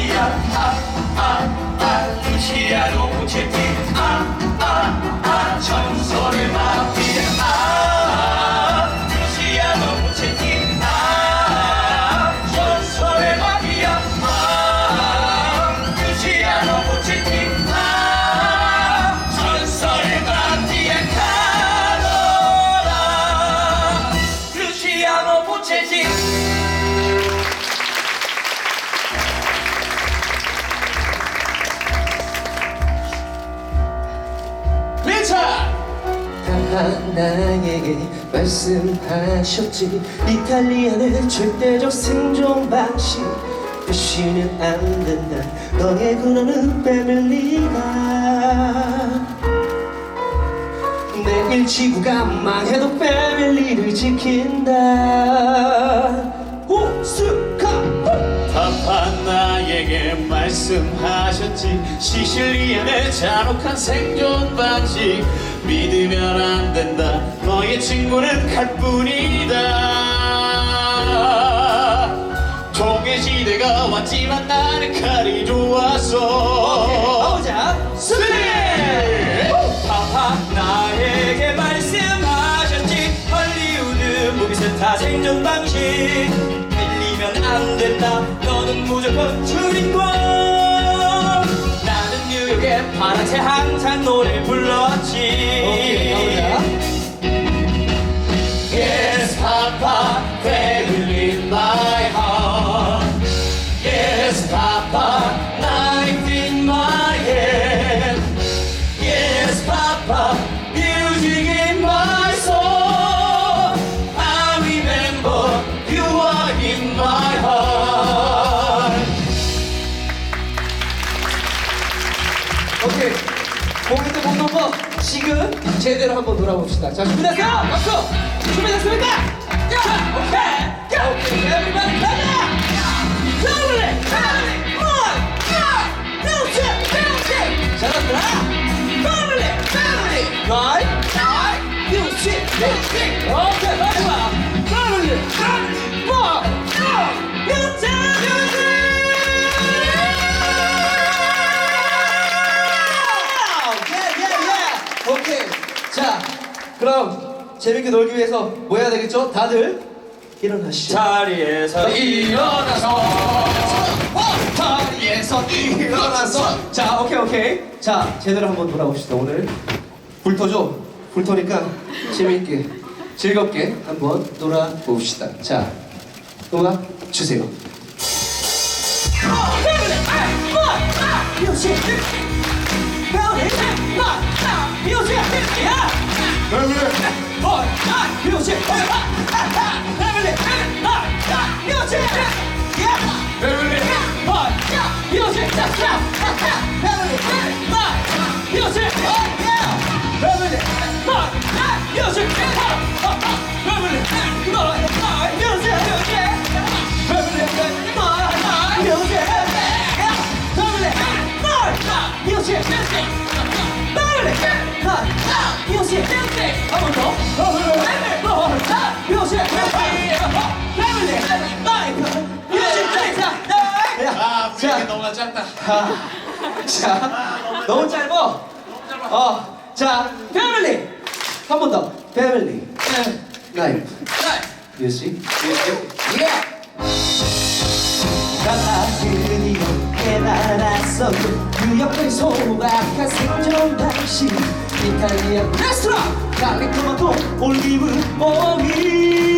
아니야 아아 아, 아치야 로봇 채팅 아아아 전설의 마법 말씀하셨지. 이탈리아는 절대적 생존 방식. 표시는 안 된다. 너의 그러는 패밀리가. 내일 지구가 망해도 패밀리를 지킨다. 오스카 파파 나에게 말씀하셨지. 시실리안의 잔혹한 생존 방식. 믿으면 안 된다 너의 친구는 칼뿐이다. 동해지대가 왔지만 나는 칼이 좋았어 가보자. 스네 파파 나에게 말씀하셨지. 헐리우드 무비스타 생존 방식. 밀리면 안 된다. 너는 무조건 주인공 나는 뉴욕의 파란새 항상 노래 불렀지. 오케이 가보자 공연도 못 넘어 지금 제대로 한번 돌아봅시다 자 준비됐어요? 박수 준비됐습니까? 자 오케이 자, 오케이 everybody 가자 family family one music music 잘한다 family family nine nine music music 오케이 그럼 재밌게 놀기 위해서 뭐 해야 되겠죠? 다들 일어나시죠 자리에서 일어나서 자리에서 일어나서 자 오케이 오케이 자 제대로 한번 돌아봅시다 오늘 불토죠? 불토니까 재미있게 즐겁게 한번 놀아봅시다 자 음악 주세요 everybody one time 运 everybody one 七 기 너무 짧다. 아, 자, 너무 짧어. 어, 자, 패밀리. 한 번 더. 패밀리. 라이프. 뮤직. 예. 나가 드디어 깨달았어 뉴욕의 소박한 생존 방식 이탈리아 레스토랑 갈릭 토마토 올리브 오일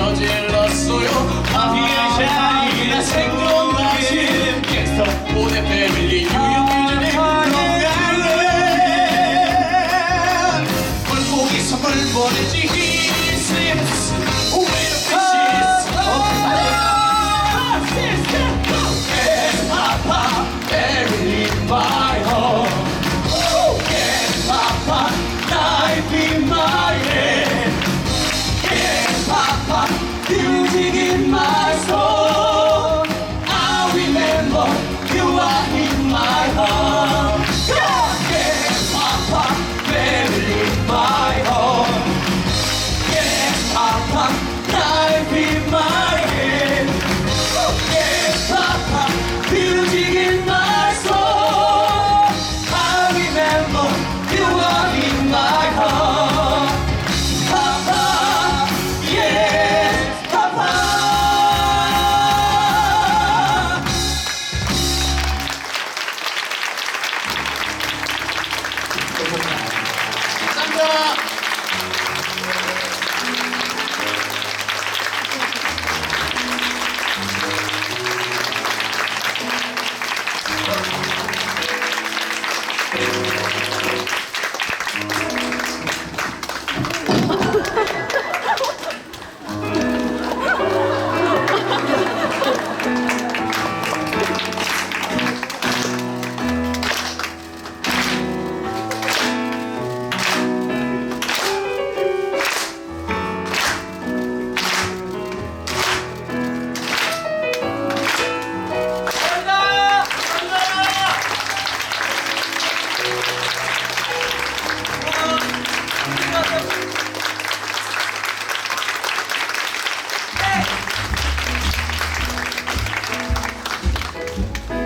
드디어 Canada.